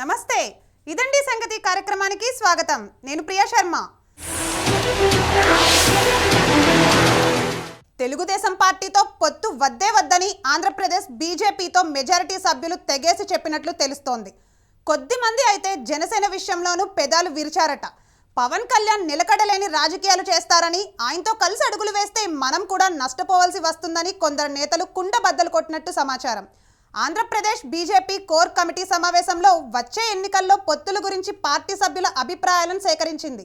నమస్తే. ఇదండి సంగతి కార్యక్రమానికి స్వాగతం. నేను ప్రియా శర్మ. తెలుగుదేశం పార్టీతో పొత్తు వద్దే వద్దని ఆంధ్రప్రదేశ్ బీజేపీతో మెజారిటీ సభ్యులు తెగేసి చెప్పినట్లు తెలుస్తోంది. కొద్దిమంది అయితే జనసేన విషయంలోనూ పెదాలు విరిచారట. పవన్ కళ్యాణ్ నిలకడలేని రాజకీయాలు చేస్తారని ఆయనతో కలిసి అడుగులు వేస్తే మనం కూడా నష్టపోవాల్సి వస్తుందని కొందరు నేతలు కుండ బద్దలు కొట్టినట్టు సమాచారం. ఆంధ్రప్రదేశ్ బీజేపీ కోర్ కమిటీ సమావేశంలో వచ్చే ఎన్నికల్లో పొత్తుల గురించి పార్టీ సభ్యుల అభిప్రాయాలను సేకరించింది.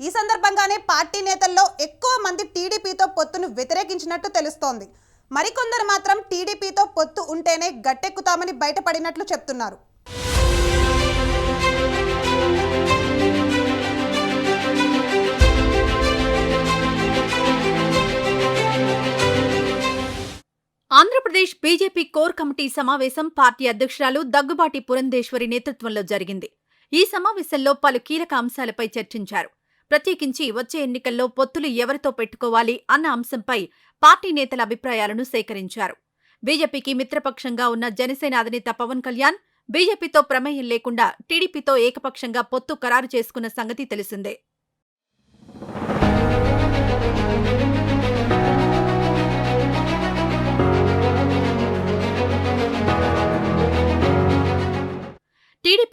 ఈ సందర్భంగానే పార్టీ నేతల్లో ఎక్కువ మంది టీడీపీతో పొత్తును వ్యతిరేకించినట్టు తెలుస్తోంది. మరికొందరు మాత్రం టీడీపీతో పొత్తు ఉంటేనే గట్టెక్కుతామని బయటపడినట్లు చెప్తున్నారు. ఆంధ్రప్రదేశ్ బీజేపీ కోర్ కమిటీ సమావేశం పార్టీ అధ్యక్షురాలు దగ్గుబాటి పురంధేశ్వరి నేతృత్వంలో జరిగింది. ఈ సమావేశంలో పలు కీలక అంశాలపై చర్చించారు. ప్రత్యేకించి వచ్చే ఎన్నికల్లో పొత్తులు ఎవరితో పెట్టుకోవాలి అన్న అంశంపై పార్టీ నేతల అభిప్రాయాలను సేకరించారు. బీజేపీకి మిత్రపక్షంగా ఉన్న జనసేన అధినేత పవన్ కళ్యాణ్ బీజేపీతో ప్రమేయం లేకుండా టీడీపీతో ఏకపక్షంగా పొత్తు ఖరారు చేసుకున్న సంగతి తెలిసిందే.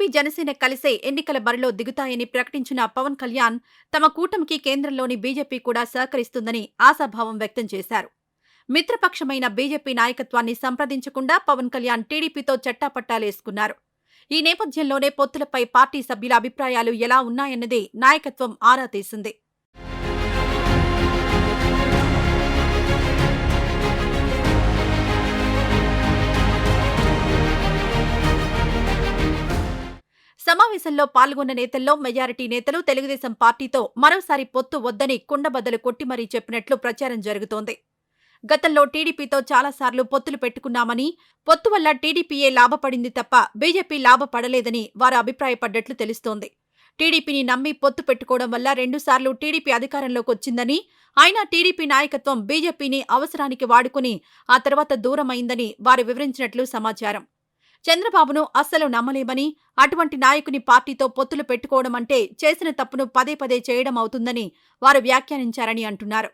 టీడీపీ జనసేన కలిసే ఎన్నికల బరిలో దిగుతాయని ప్రకటించిన పవన్ కళ్యాణ్ తమ కూటమికి కేంద్రంలోని బీజేపీ కూడా సహకరిస్తుందని ఆశాభావం వ్యక్తం చేశారు. మిత్రపక్షమైన బీజేపీ నాయకత్వాన్ని సంప్రదించకుండా పవన్ కళ్యాణ్ టీడీపీతో చట్టాపట్టాలేసుకున్నారు ఈ నేపథ్యంలోనే పొత్తులపై పార్టీ సభ్యుల అభిప్రాయాలు ఎలా ఉన్నాయన్నది నాయకత్వం ఆరా తీసింది. సమావేశంలో పాల్గొన్న నేతల్లో మెజారిటీ నేతలు తెలుగుదేశం పార్టీతో మరోసారి పొత్తు వద్దని కుండబద్దలు కొట్టి మరీ చెప్పినట్లు ప్రచారం జరుగుతోంది. గతంలో టీడీపీతో చాలాసార్లు పొత్తులు పెట్టుకున్నామని పొత్తు వల్ల టీడీపీయే లాభపడింది తప్ప బీజేపీ లాభపడలేదని వారు అభిప్రాయపడ్డట్లు తెలుస్తోంది. టీడీపీని నమ్మి పొత్తు పెట్టుకోవడం వల్ల రెండుసార్లు టీడీపీ అధికారంలోకి వచ్చిందని అయినా టీడీపీ నాయకత్వం బీజేపీని అవసరానికి వాడుకుని ఆ తర్వాత దూరమైందని వారు వివరించినట్లు సమాచారం. చంద్రబాబును అస్సలు నమ్మలేమని అటువంటి నాయకుని పార్టీతో పొత్తులు పెట్టుకోవడం అంటే చేసిన తప్పును పదే పదే చేయడం అవుతుందని వారు వ్యాఖ్యానించారని అంటున్నారు.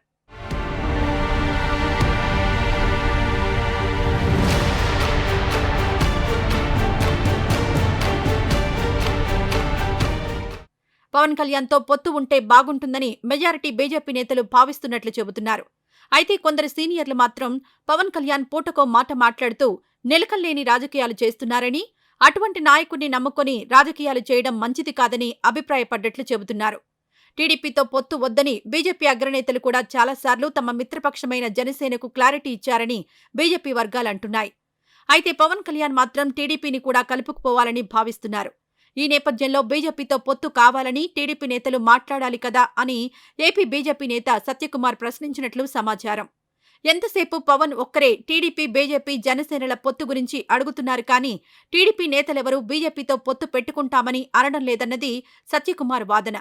పవన్ కళ్యాణ్తో పొత్తు ఉంటే బాగుంటుందని మెజారిటీ బీజేపీ నేతలు భావిస్తున్నట్లు చెబుతున్నారు. అయితే కొందరు సీనియర్లు మాత్రం పవన్ కళ్యాణ్ పూటకో మాట మాట్లాడుతూ నిలకల్లేని రాజకీయాలు చేస్తున్నారని అటువంటి నాయకుడిని నమ్ముకొని రాజకీయాలు చేయడం మంచిది కాదని అభిప్రాయపడ్డట్లు చెబుతున్నారు. టీడీపీతో పొత్తు వద్దని బీజేపీ అగ్రనేతలు కూడా చాలాసార్లు తమ మిత్రపక్షమైన జనసేనకు క్లారిటీ ఇచ్చారని బీజేపీ వర్గాలు అంటున్నాయి. అయితే పవన్ కళ్యాణ్ మాత్రం టీడీపీని కూడా కలుపుకుపోవాలని భావిస్తున్నారు. ఈ నేపథ్యంలో బీజేపీతో పొత్తు కావాలని టీడీపీ నేతలు మాట్లాడాలి కదా అని ఏపీ బీజేపీ నేత సత్యకుమార్ ప్రశ్నించినట్లు సమాచారం. ఎంతసేపు పవన్ ఒక్కరే టీడీపీ బీజేపీ జనసేనల పొత్తు గురించి అడుగుతున్నారు కానీ టీడీపీ నేతలెవరూ బీజేపీతో పొత్తు పెట్టుకుంటామని అనడం లేదన్నది సత్యకుమార్ వాదన.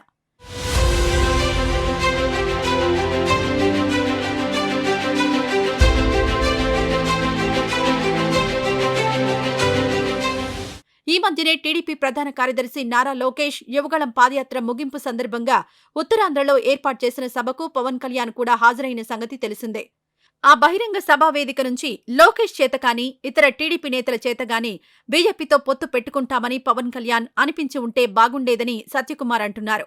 ఈ మధ్యనే టీడీపీ ప్రధాన కార్యదర్శి నారా లోకేష్ యువగళం పాదయాత్ర ముగింపు సందర్భంగా ఉత్తరాంధ్రలో ఏర్పాటు చేసిన సభకు పవన్ కళ్యాణ్ కూడా హాజరైన సంగతి తెలిసిందే. ఆ బహిరంగ సభా వేదిక నుంచి లోకేష్ చేతగాని ఇతర టీడీపీ నేతల చేతగాని బీజేపీతో పొత్తు పెట్టుకుంటామని పవన్ కళ్యాణ్ అనిపించి ఉంటే బాగుండేదని సత్యకుమార్ అంటున్నారు.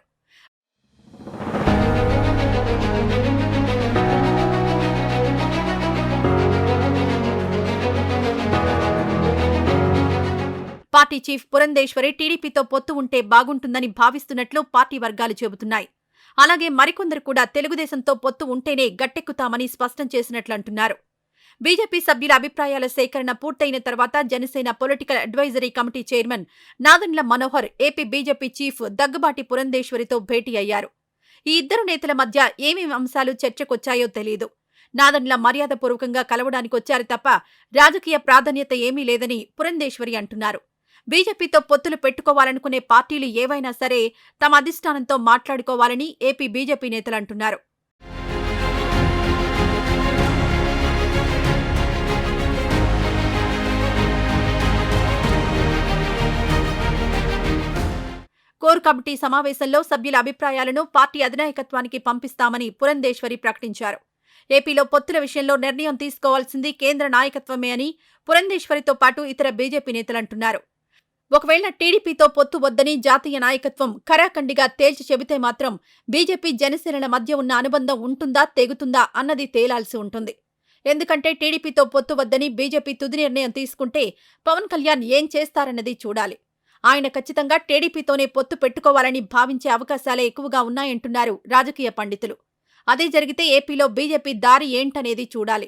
పార్టీ చీఫ్ పురంధేశ్వరి టీడీపీతో పొత్తు ఉంటే బాగుంటుందని భావిస్తున్నట్లు పార్టీ వర్గాలు చెబుతున్నాయి. అలాగే మరికొందరు కూడా తెలుగుదేశంతో పొత్తు ఉంటేనే గట్టెక్కుతామని స్పష్టం చేసినట్లంటున్నారు బీజేపీ సభ్యుల అభిప్రాయాల సేకరణ పూర్తయిన తర్వాత Janasena political advisory committee chairman Nadendla Manohar AP BJP chief Daggubati పురంధేశ్వరితో భేటీ అయ్యారు. ఈ ఇద్దరు నేతల మధ్య ఏమేమి అంశాలు చర్చకొచ్చాయో తెలియదు నాదన్ల మర్యాదపూర్వకంగా కలవడానికి వచ్చారు తప్ప రాజకీయ ప్రాధాన్యత ఏమీ లేదని పురంధేశ్వరి అంటున్నారు. బీజేపీతో పొత్తులు పెట్టుకోవాలనుకునే పార్టీలు ఏవైనా సరే తమ అధిష్టానంతో మాట్లాడుకోవాలని ఏపీ బీజేపీ నేతలు అంటున్నారు. కోర్ కమిటీ సమావేశంలో సభ్యుల అభిప్రాయాలను పార్టీ అధినాయకత్వానికి పంపిస్తామని పురంధేశ్వరి ప్రకటించారు. ఏపీలో పొత్తుల విషయంలో నిర్ణయం తీసుకోవాల్సింది కేంద్ర నాయకత్వమే అని పురంధేశ్వరితో పాటు ఇతర బీజేపీ నేతలంటున్నారు ఒకవేళ టీడీపీతో పొత్తు వద్దని జాతీయ నాయకత్వం ఖరాఖండిగా తేల్చి చెబితే మాత్రం బీజేపీ జనసేనల మధ్య ఉన్న అనుబంధం ఉంటుందా తెగుతుందా అన్నది తేలాల్సి ఉంటుంది. ఎందుకంటే టీడీపీతో పొత్తు వద్దని బీజేపీ తుది నిర్ణయం తీసుకుంటే పవన్ కళ్యాణ్ ఏం చేస్తారన్నది చూడాలి. ఆయన ఖచ్చితంగా టీడీపీతోనే పొత్తు పెట్టుకోవాలని భావించే అవకాశాలే ఎక్కువగా ఉన్నాయంటున్నారు రాజకీయ పండితులు. అదే జరిగితే ఏపీలో బీజేపీ దారి ఏంటనేది చూడాలి.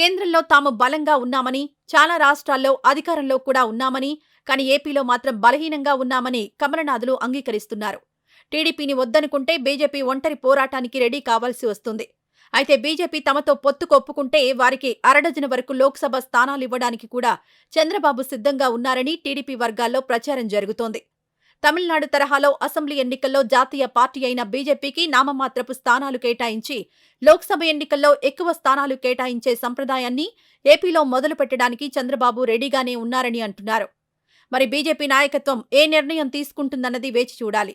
కేంద్రంలో తాము బలంగా ఉన్నామని చాలా రాష్ట్రాల్లో అధికారంలో కూడా ఉన్నామని కానీ ఏపీలో మాత్రం బలహీనంగా ఉన్నామని కమలనాథులు అంగీకరిస్తున్నారు. టీడీపీని వద్దనుకుంటే బీజేపీ ఒంటరి పోరాటానికి రెడీ కావాల్సి వస్తుంది. అయితే బీజేపీ తమతో పొత్తు కొప్పుకుంటే వారికి అరడజన వరకు లోక్సభ స్థానాలు ఇవ్వడానికి కూడా చంద్రబాబు సిద్ధంగా ఉన్నారని టీడీపీ వర్గాల్లో ప్రచారం జరుగుతోంది. తమిళనాడు తరహాలో అసెంబ్లీ ఎన్నికల్లో జాతీయ పార్టీ అయిన బీజేపీకి నామమాత్రపు స్థానాలు కేటాయించి లోక్సభ ఎన్నికల్లో ఎక్కువ స్థానాలు కేటాయించే సంప్రదాయాన్ని ఏపీలో మొదలు పెట్టడానికి చంద్రబాబు రెడీగానే ఉన్నారని అంటున్నారు. మరి బీజేపీ నాయకత్వం ఏ నిర్ణయం తీసుకుంటుందన్నది వేచి చూడాలి.